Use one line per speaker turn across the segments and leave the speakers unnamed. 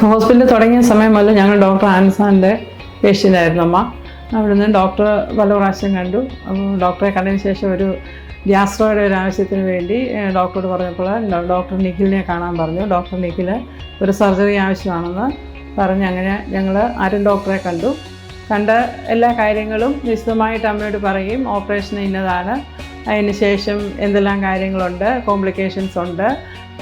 ഹോസ്പിറ്റലിൽ തുടങ്ങിയ സമയം മുതൽ ഞങ്ങൾ ഡോക്ടർ ആൻസാന്റെ പേഷ്യന്റ് ആയിരുന്നു അമ്മ. അവിടുന്ന് ഡോക്ടർ പല പ്രാവശ്യം കണ്ടു. ഡോക്ടറെ കണ്ടതിന് ശേഷം ഒരു ഗ്യാസ്ട്രോയുടെ ഒരു ആവശ്യത്തിന് വേണ്ടി ഡോക്ടറോട് പറഞ്ഞപ്പോൾ ഡോക്ടർ നിഖിലിനെ കാണാൻ പറഞ്ഞു. ഡോക്ടർ നിഖിൽ ഒരു സർജറി ആവശ്യമാണെന്ന് പറഞ്ഞ് അങ്ങനെ ഞങ്ങൾ ആരും ഡോക്ടറെ കണ്ടു. കണ്ട എല്ലാ കാര്യങ്ങളും വിശദമായിട്ട് അമ്മയോട് പറയും ഓപ്പറേഷൻ ഇന്നതാണ്. അതിന് ശേഷം എന്തെല്ലാം കാര്യങ്ങളുണ്ട് കോംപ്ലിക്കേഷൻസ് ഉണ്ട്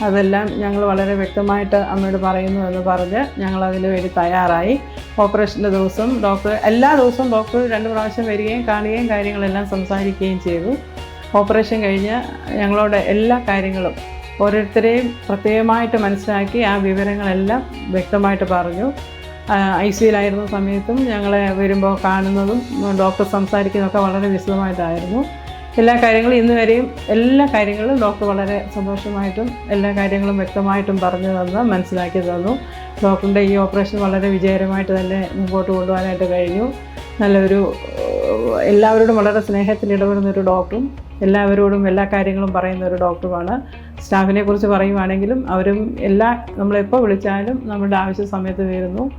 അതെല്ലാം ഞങ്ങൾ വളരെ വ്യക്തമായിട്ട് അമ്മയോട് പറയുന്നു എന്ന് പറഞ്ഞ് ഞങ്ങൾ അതിന് വേണ്ടി തയ്യാറായി. ഓപ്പറേഷന്റെ ദിവസം ഡോക്ടർ എല്ലാ ദിവസവും ഡോക്ടർ രണ്ട് പ്രാവശ്യം വരികയും കാണുകയും കാര്യങ്ങളെല്ലാം സംസാരിക്കുകയും ചെയ്തു. ഓപ്പറേഷൻ കഴിഞ്ഞ് ഞങ്ങളോട് എല്ലാ കാര്യങ്ങളും ഓരോരുത്തരെയും പ്രത്യേകമായിട്ട് മനസ്സിലാക്കി ആ വിവരങ്ങളെല്ലാം വ്യക്തമായിട്ട് പറഞ്ഞു. ഐ സിയിലായിരുന്ന സമയത്തും ഞങ്ങളെ വരുമ്പോൾ കാണുന്നതും ഡോക്ടർ സംസാരിക്കുന്നതൊക്കെ വളരെ വിശദമായിട്ടായിരുന്നു. എല്ലാ കാര്യങ്ങളും ഇന്ന് വരെയും എല്ലാ കാര്യങ്ങളും ഡോക്ടർ വളരെ സന്തോഷമായിട്ടും എല്ലാ കാര്യങ്ങളും വ്യക്തമായിട്ടും പറഞ്ഞു തന്നു മനസ്സിലാക്കി തന്നു. ഡോക്ടറിന്റെ ഈ ഓപ്പറേഷൻ വളരെ വിജയകരമായിട്ട് തന്നെ മുമ്പോട്ട് കൊണ്ടുപോകാനായിട്ട് കഴിഞ്ഞു. നല്ലൊരു എല്ലാവരോടും വളരെ സ്നേഹത്തിൽ ഇടപെടുന്ന ഒരു ഡോക്ടറും എല്ലാവരോടും എല്ലാ കാര്യങ്ങളും പറയുന്ന ഒരു ഡോക്ടറുമാണ്. സ്റ്റാഫിനെ കുറിച്ച് പറയുവാണെങ്കിലും അവരും എല്ലാ നമ്മളെപ്പോൾ വിളിച്ചാലും നമ്മുടെ ആവശ്യ സമയത്ത് വരുന്നു.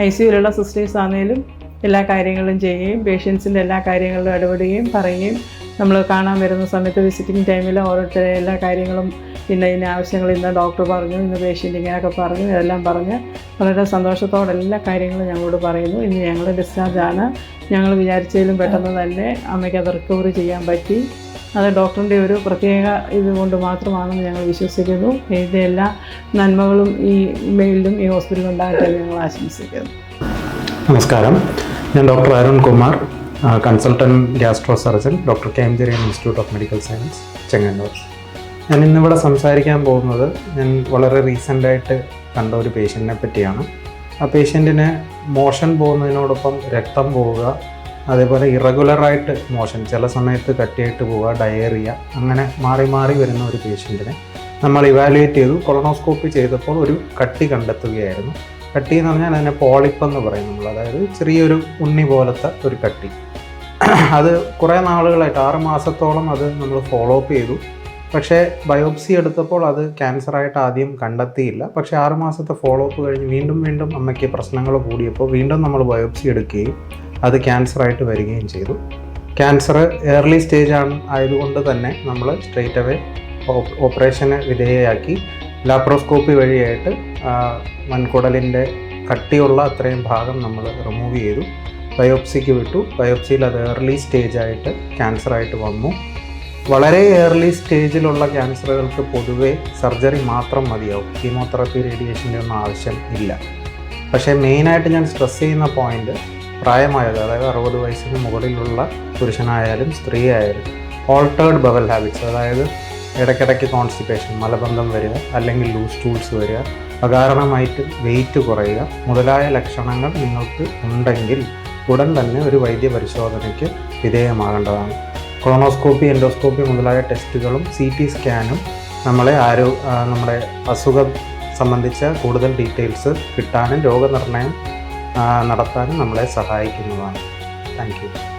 ഐ സിയിലുള്ള സിസ്റ്റേഴ്സ് ആണെങ്കിലും എല്ലാ കാര്യങ്ങളും ചെയ്യുകയും പേഷ്യൻസിന്റെ എല്ലാ കാര്യങ്ങളിലും ഇടപെടുകയും പറയുകയും നമ്മൾ കാണാൻ വരുന്ന സമയത്ത് വിസിറ്റിംഗ് ടൈമിൽ ഓരോരുത്തരെ എല്ലാ കാര്യങ്ങളും ഇന്ന ഇന്ന ആവശ്യങ്ങൾ ഇന്ന ഡോക്ടർ പറഞ്ഞു ഇന്ന് പേഷ്യന്റ് ഇങ്ങനെയൊക്കെ പറഞ്ഞു ഇതെല്ലാം പറഞ്ഞ്. വളരെ സന്തോഷത്തോടെ എല്ലാ കാര്യങ്ങളും ഞങ്ങളോട് പറയുന്നു. ഇന്ന് ഞങ്ങൾ ഡിസ്ചാർജാണ് ഞങ്ങൾ വിചാരിച്ചതിലും പെട്ടെന്ന് തന്നെ അമ്മയ്ക്ക് അത് റിക്കവറി ചെയ്യാൻ പറ്റി. അത് ഡോക്ടറിന്റെ ഒരു പ്രത്യേക ഇതുകൊണ്ട് മാത്രമാണെന്ന് ഞങ്ങൾ വിശ്വസിക്കുന്നു. ഇതിന്റെ എല്ലാ നന്മകളും ഈ മെയിലും ഈ ഹോസ്പിറ്റലിൽ ഉണ്ടാകട്ടെ ഞങ്ങൾ ആശംസിക്കുന്നു.
നമസ്കാരം. ഞാൻ doctor Arun Kumar consultant gastro surgeon doctor K M Cherian institute of medical science Chengannur. ഞാൻ ഇന്നിവിടെ സംസാരിക്കാൻ പോകുന്നത് ഞാൻ വളരെ റീസെന്റായിട്ട് കണ്ട ഒരു പേഷ്യന്റിനെ പറ്റിയാണ്. ആ പേഷ്യന്റിന് മോഷൻ പോകുന്നതിനോടൊപ്പം രക്തം പോവുക അതേപോലെ ഇറഗുലറായിട്ട് മോഷൻ ചില സമയത്ത് കട്ടിയായിട്ട് പോവുക ഡയേറിയ അങ്ങനെ മാറി മാറി വരുന്ന ഒരു പേഷ്യന്റിനെ നമ്മൾ ഇവാലുവേറ്റ് ചെയ്തു. കൊളോണോസ്കോപ്പി ചെയ്തപ്പോൾ ഒരു കട്ടി കണ്ടെത്തുകയായിരുന്നു. കട്ടി എന്ന് പറഞ്ഞാൽ അതിനെ പോളിപ്പെന്ന് പറയും നമ്മൾ. അതായത് ചെറിയൊരു ഉണ്ണി പോലത്തെ ഒരു കട്ടി. അത് കുറേ നാളുകളായിട്ട് ആറ് മാസത്തോളം അത് നമ്മൾ ഫോളോ അപ്പ് ചെയ്തു. പക്ഷേ ബയോപ്സി എടുത്തപ്പോൾ അത് ക്യാൻസറായിട്ട് ആദ്യം കണ്ടെത്തിയില്ല. പക്ഷേ ആറ് മാസത്തെ ഫോളോ അപ്പ് കഴിഞ്ഞ് വീണ്ടും വീണ്ടും അമ്മയ്ക്ക് പ്രശ്നങ്ങൾ കൂടിയപ്പോൾ വീണ്ടും നമ്മൾ ബയോപ്സി എടുക്കുകയും അത് ക്യാൻസറായിട്ട് വരികയും ചെയ്തു. ക്യാൻസർ ഏർലി സ്റ്റേജ് ആണ് ആയതുകൊണ്ട് തന്നെ നമ്മൾ സ്ട്രെയിറ്റ് അവേ ഓപ്പറേഷന് വിധേയയാക്കി. ലാപ്രോസ്കോപ്പി വഴിയായിട്ട് മൺകുടലിന്റെ കട്ടിയുള്ള അത്രയും ഭാഗം നമ്മൾ റിമൂവ് ചെയ്തു. ബയോപ്സിക്ക് വിട്ടു. ബയോപ്സിയിൽ അത് ഏർലി സ്റ്റേജായിട്ട് ക്യാൻസറായിട്ട് വന്നു. വളരെ ഏർലി സ്റ്റേജിലുള്ള ക്യാൻസറുകൾക്ക് പൊതുവേ സർജറി മാത്രം മതിയാവും. കീമോതെറാപ്പി റേഡിയേഷന്റെ ഒന്നും ആവശ്യം ഇല്ല. പക്ഷേ മെയിനായിട്ട് ഞാൻ സ്ട്രെസ് ചെയ്യുന്ന പോയിന്റ് പ്രായമായത് അതായത് അറുപത് വയസ്സിന് മുകളിലുള്ള പുരുഷനായാലും സ്ത്രീ ആയാലും ഓൾട്ടേർഡ് ബവൽ ഹാബിറ്റ്സ് അതായത് ഇടയ്ക്കിടയ്ക്ക് കോൺസ്റ്റിപ്പേഷൻ മലബന്ധം വരിക അല്ലെങ്കിൽ ലൂസ് ടൂൾസ് വരിക അകാരണമായിട്ട് വെയിറ്റ് കുറയുക മുതലായ ലക്ഷണങ്ങൾ നിങ്ങൾക്ക് ഉണ്ടെങ്കിൽ ഉടൻ തന്നെ ഒരു വൈദ്യ പരിശോധനയ്ക്ക് വിധേയമാകേണ്ടതാണ്. ക്രോണോസ്കോപ്പി എൻഡോസ്കോപ്പി മുതലായ ടെസ്റ്റുകളും സി ടി സ്കാനും നമ്മളെ ആരോ നമ്മുടെ അസുഖം സംബന്ധിച്ച കൂടുതൽ ഡീറ്റെയിൽസ് കിട്ടാനും രോഗനിർണയം നടത്താനും നമ്മളെ സഹായിക്കുന്നതാണ്. താങ്ക്